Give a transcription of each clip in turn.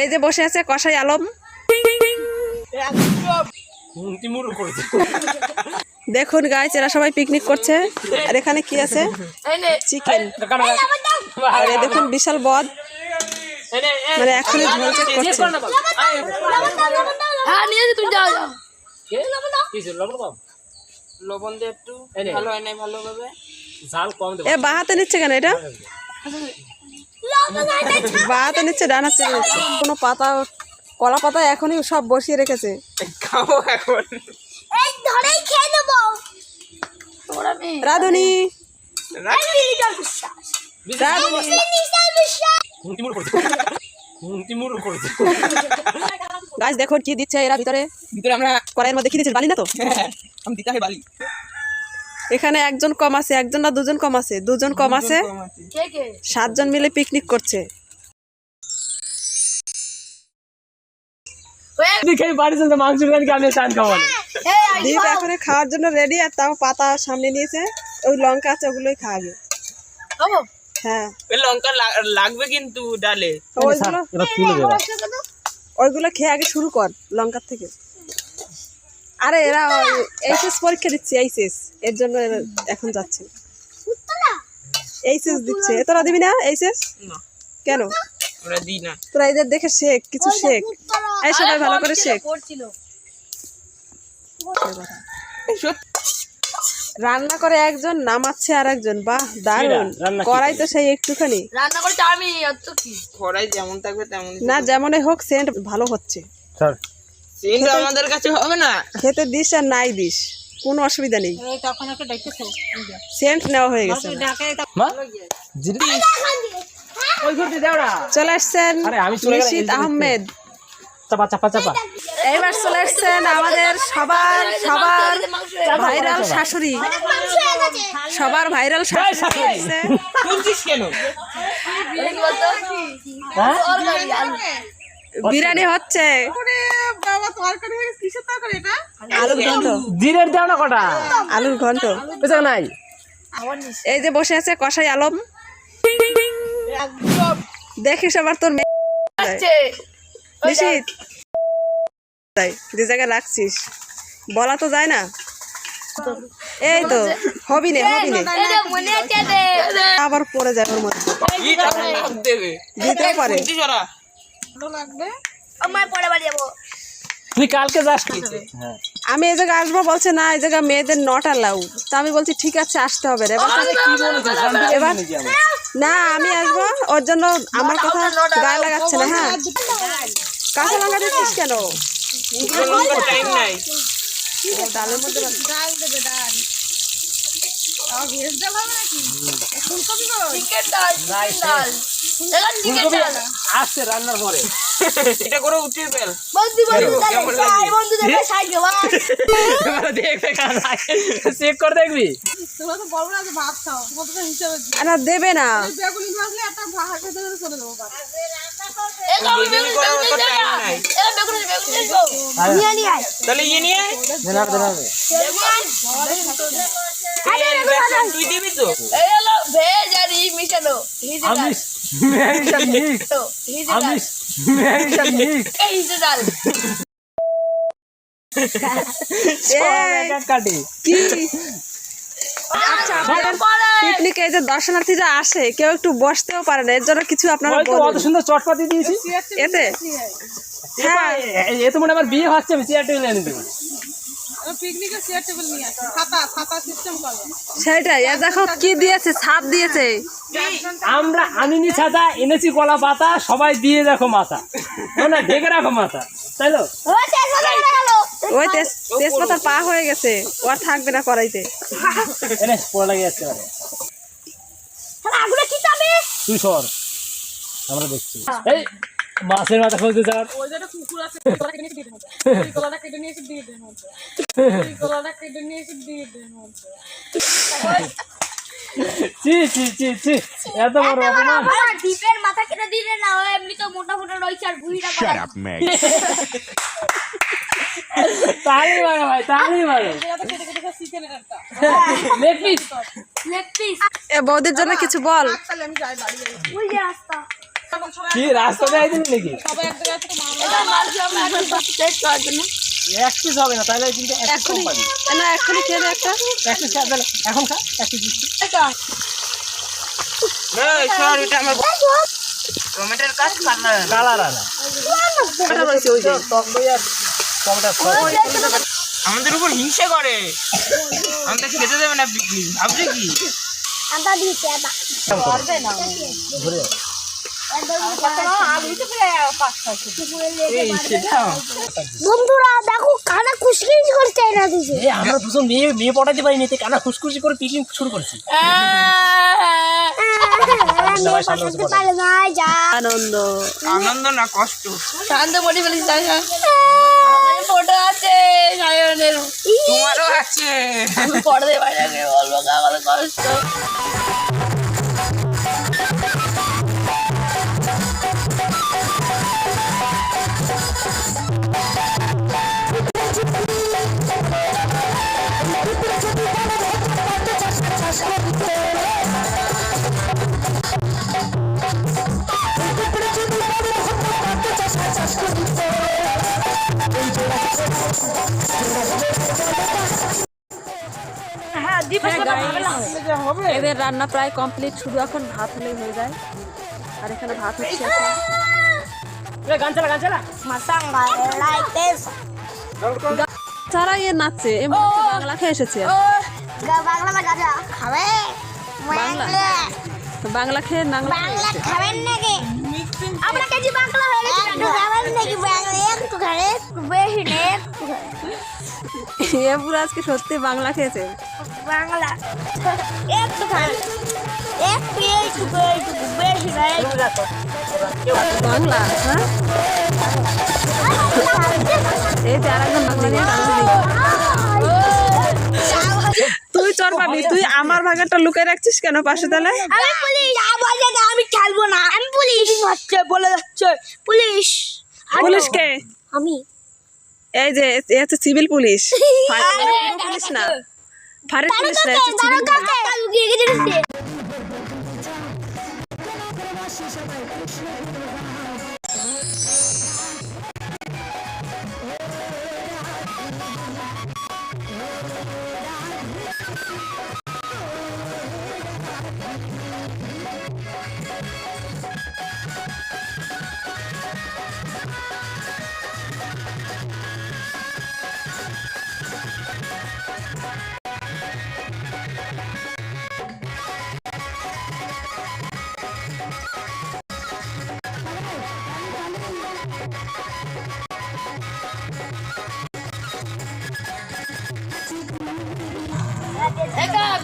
এই যে বসে আছে কষাই আলম। দেখুন গাইস এরা সবাই পিকনিক করছে। আর এখানে কি আছে? চিকেন আর দেখুন বিশাল বদ। মানে এখনই করছে। হ্যাঁ নিয়ে তুমি যাও যাও। লবণ দিয়ে একটু ভালো হয় নাই ভালোভাবে। ঝাল কম দেবো। এ বাহাতে নিচ্ছে কেন এটা? বাহাতে নিচ্ছে ডান নিচ্ছে। কোনো পাতা কলা পাতা এখনই সব বসিয়ে রেখেছে। খাব এখন। এই ধরেই খেয়ে নেব। রাধুনি। গাছ দেখো কি দিচ্ছে এরা ভিতরে। ভিতরে আমরা কড়াইয়ের মধ্যে কি দিচ্ছে বালি না তো? আমি দিতে হয় বালি এখানে একজন কম আছে একজন না দুজন কম আছে দুজন কম আছে কে কে সাতজন মিলে পিকনিক করছে দীপ এখন খাওয়ার জন্য রেডি আর তাও পাতা সামনে নিয়েছে ওই লঙ্কা আছে ওগুলোই খাওয়াবে হ্যাঁ ওই লঙ্কা লাগবে কিন্তু ডালে ওইগুলো খেয়ে আগে শুরু কর লঙ্কার থেকে আরে এরা এইচএস পরীক্ষা দিচ্ছে এইচএস। এর জন্য এখন যাচ্ছে। এইচএস দিচ্ছে। তোরা দিবি না এইচএস? না। কেন? তোরা এদের দেখে শেখ কিছু শেখ। এই সবাই ভালো করে শেখ। করছিল রান্না করে একজন নামাচ্ছে আর একজন বাহ দারুণ। রান্না কি করাই তো সেই একটুখানি। রান্না করতে আমি অত কি? খরাই যেমন থাকবে তেমন না যেমনই হোক সেন্ট ভালো হচ্ছে। স্যার আমাদের কাছে হবে না। খেতে দিস আর নাই দিস কোনো অসুবিধা নেই। তখন একটা ডাকতেছে সেন্ট নেওয়া হয়ে গেছে। মা জিরি ওই ঘুরতে যাও চলে আসছেন আরে আমি চলে গেলাম, নিশিত এই যে আহমেদ। চাপা চাপা চাপা। এইবার চলে আসছেন আমাদের সবার সবার ভাইরাল শাশুড়ি। সবার ভাইরাল শাশুড়ি আসছে। তুলছিস হ্যাঁ আলুর ঘন্ট। জিরের দাও না কটা? আলুর ঘন্ট। বুঝছ নাই? এই যে বসে আছে কষাই আলম। দেখিস আবার তোর নিশিত। যে জায়গায় রাখছিস। বলা তো যায় না। এই তো হবি নে হবি নে। মনে আছে দে আবার পড়ে যায় ওর মধ্যে দিতেও পারে। আমার পরে বাড়ি যাব। তুই কালকে যাস হ্যাঁ। আমি এই জায়গায় আসব বলছে না এই জায়গায় মেয়েদের নট অ্যালাউ তা আমি বলছি ঠিক আছে আসতে হবে রে এবার এবার না আমি আসব। ওর জন্য আমার কথা গায়ে লাগাচ্ছে না হ্যাঁ। কাঁচা লঙ্কা দিচ্ছিস কেন? টাইম নাই ডালের মধ্যে আসছে রান্নার পরে। এটা করে উঠিয়ে ফেল। দেখবে চেক করে দেখবি। না, দেবে না। আয়। তাহলে ইয়ে নিয়ে তুই দিবি তো? এই হলো ভেজ আর ই মিশানো মিক্স মিক্স এই আচ্ছা পিকনিকে এই যে দর্শনার্থীরা আসে কেউ একটু বসতেও পারে না এর জন্য কিছু আপনারা অত সুন্দর চটপাতি দিয়েছি এতে হ্যাঁ এ- এ তো মনে আমার বিয়ে হচ্ছে আমি চেয়ার টেবিল এনে দেবো সেটাই দেখো কি দিয়েছে ছাদ দিয়েছে। আমরা আনিনি ছাতা এনেছি কলা পাতা সবাই দিয়ে দেখো মাথা। না ঢেকে রাখো মাথা হয়ে গেল। ওই তেজপাতার পা হয়ে গেছে ও আর থাকবে না করাইতে এনে লাগে যাচ্ছে তুই সর আমরা দেখছি। এই মাছের মাথা খুঁজতে যাওয়ার চি চি চি চি এত বড় অপমান। ডিপের মাথা কেটে দিলে না ও এমনি তো মোটা মোটা রয়েছে আর ভুঁড়িটা Shut up, Meg. তালি মারো ভাই তালি মারো লেগ পিস লেগ পিস এ বৌদির জন্য কিছু বল। ওই যে রাস্তা। কি রাস্তা দেয় নাকি? এক পিস হবে না তাহলে কিন্তু না এখনই খেয়ে দে একটা। এক পিস। এখন খা এক পিস টমেটোর কাজ কালার আমাদের উপর হিংসা করে। আমাদের খেতে দেবে না ভাবছে কি? বন্ধুরা দেখো কানা খুশকিস করছে এরা দিছে এই আমরা দুজন মেয়ে মেয়ে পটাইতে পারিনি তো কানা খুশখুশি করে পিকনিক শুরু করছি। আনন্দ আনন্দ না কষ্ট? শান্ত বডি ফেলিস তাই ফটো আছে সায়নের তোমারও আছে। পড়তে পারি বলব কষ্ট। এদের রান্না প্রায় কমপ্লিট শুধু এখন ভাত হলেই হয়ে যায়। আর এখানে ভাত হচ্ছে এ, তারা ইয়ে নাচছে। এ বাংলা খেয়ে এসেছে। বাংলা খেয়ে নাংলা বাংলা খাবেন নাকি? আমরা কাছে বাংলা হয়ে গেছে। খাবেন নাকি? বাংলা একটু খাবে বেশি না এ পুরো আজকে সত্যি বাংলা খেয়েছে। বাংলা। একটু এইটুকু এইটুকু বেশি না বাংলা। হ্যাঁ? এই যে। তুই চর পাবি তুই আমার ভাগাটা লুকিয়ে রাখছিস কেন পাশে তাহলে আমি পুলিশ। আমি খেলব না। আমি পুলিশ। হচ্ছে বলে যাচ্ছে পুলিশ। পুলিশকে আমি। এই যে এ হচ্ছে সিভিল পুলিশ। পুলিশ না। পুলিশ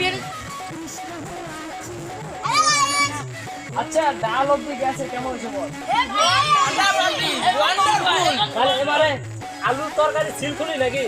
গেছে আচ্ছা ডাল অব্দি গেছে কেমন হয়েছে বল তাহলে এবারে আলুর তরকারি ছিল খুলি নাকি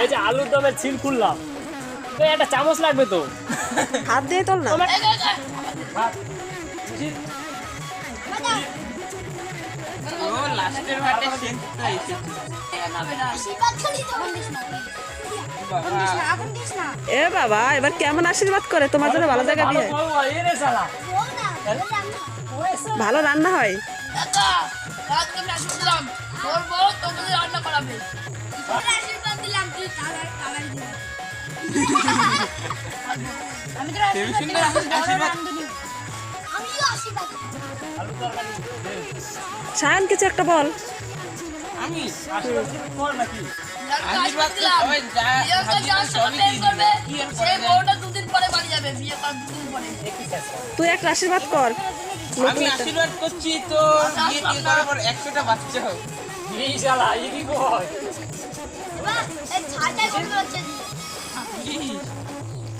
এই যে আলুর দমের ছিল খুললাম তো একটা চামচ লাগবে তো হাত দিয়ে তোল না লাস্টের ভাটে এ বাবা, এবার কেমন আশীর্বাদ করে? তোমার জন্য ভালো জায়গা দিয়ে। ভালো রান্না হয়। সায়ন কিছু একটা বল। আমি তুই একটা আশীর্বাদ কর। আমি আশীর্বাদ করছি তো বিয়ে করার পর একশোটা বাচ্চা হোক। এই শালা, এই কি কয়?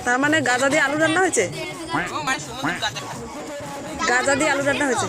তার মানে গাজা দিয়ে আলু রান্না হয়েছে? ও মানে গাজা দিয়ে আলু রান্না হয়েছে?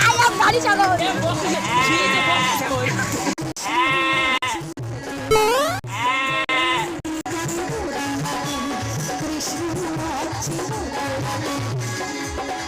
아야 말이 잘 어울려. Thank.